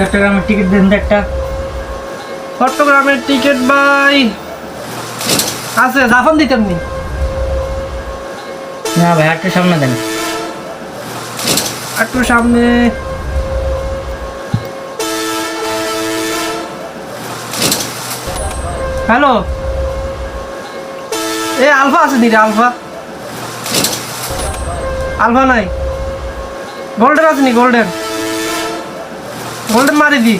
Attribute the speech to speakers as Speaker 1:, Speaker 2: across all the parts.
Speaker 1: চট্টগ্রামের টিকিট দেন তো একটা।
Speaker 2: চট্টগ্রামের টিকিট ভাই। আছে জাফন দিতেন নি
Speaker 1: না ভাই একটু সামনে দেন।
Speaker 2: একটু সামনে। হ্যালো? এ আলফা আছে দিদি আলফা। আলফা নাই। গোল্ডেন আছে নি গোল্ডেন? গোল্ডেন মারি দি।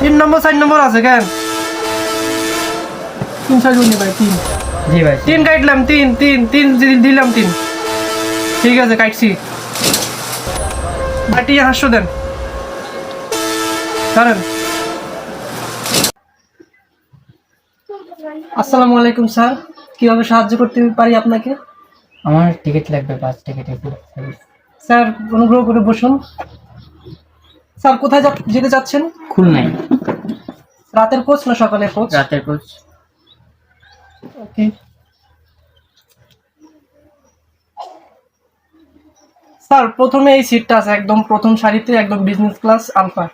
Speaker 2: তিন নম্বর চার নম্বর আছে কেন? তিন চার নি ভাই তিন।
Speaker 1: জি ভাই
Speaker 2: তিন কাটলাম তিন তিন তিন দিলাম তিন। ঠিক আছে কাটছি। বাটি হাস্য দেন। ধরেন। আসসালামু আলাইকুম স্যার। কীভাবে সাহায্য করতে পারি আপনাকে?
Speaker 1: আমার টিকিট লাগবে বাস টিকিট।
Speaker 2: স্যার অনুগ্রহ করে বসুন। স্যার কোথায় যেতে চাচ্ছেন?
Speaker 1: খুলনাই
Speaker 2: রাতের কোচ না সকালের কোচ?
Speaker 1: রাতের কোচ।
Speaker 2: ওকে। স্যার প্রথমে এই সিটটা আছে একদম প্রথম সারিতে একদম বিজনেস ক্লাস আলফা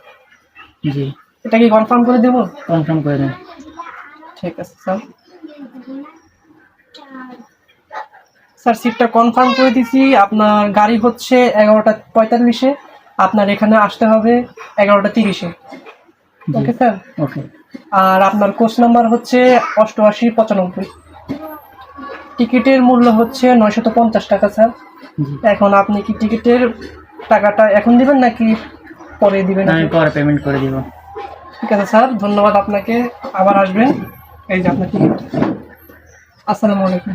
Speaker 1: জি।
Speaker 2: এটা কি কনফার্ম করে দেবো?
Speaker 1: কনফার্ম করে দেন
Speaker 2: ঠিক আছে স্যার। স্যার সিটটা কনফার্ম করে দিছি। আপনার গাড়ি হচ্ছে এগারোটা পঁয়তাল্লিশে। আপনার এখানে আসতে হবে এগারোটা তিরিশে। ওকে স্যার
Speaker 1: ওকে
Speaker 2: আর আপনার কোচ নাম্বার হচ্ছে অষ্টআশি পঁচানব্বই। টিকিটের মূল্য হচ্ছে নয়শত পঞ্চাশ টাকা স্যার এখন আপনি কি টিকিটের টাকাটা এখন দিবেন নাকি পরে দিবেন
Speaker 1: আমি পরে পেমেন্ট করে দিব।
Speaker 2: ঠিক আছে স্যার ধন্যবাদ আপনাকে। আবার আসবেন। এই যে আপনার টিকিট আসসালামু আলাইকুম।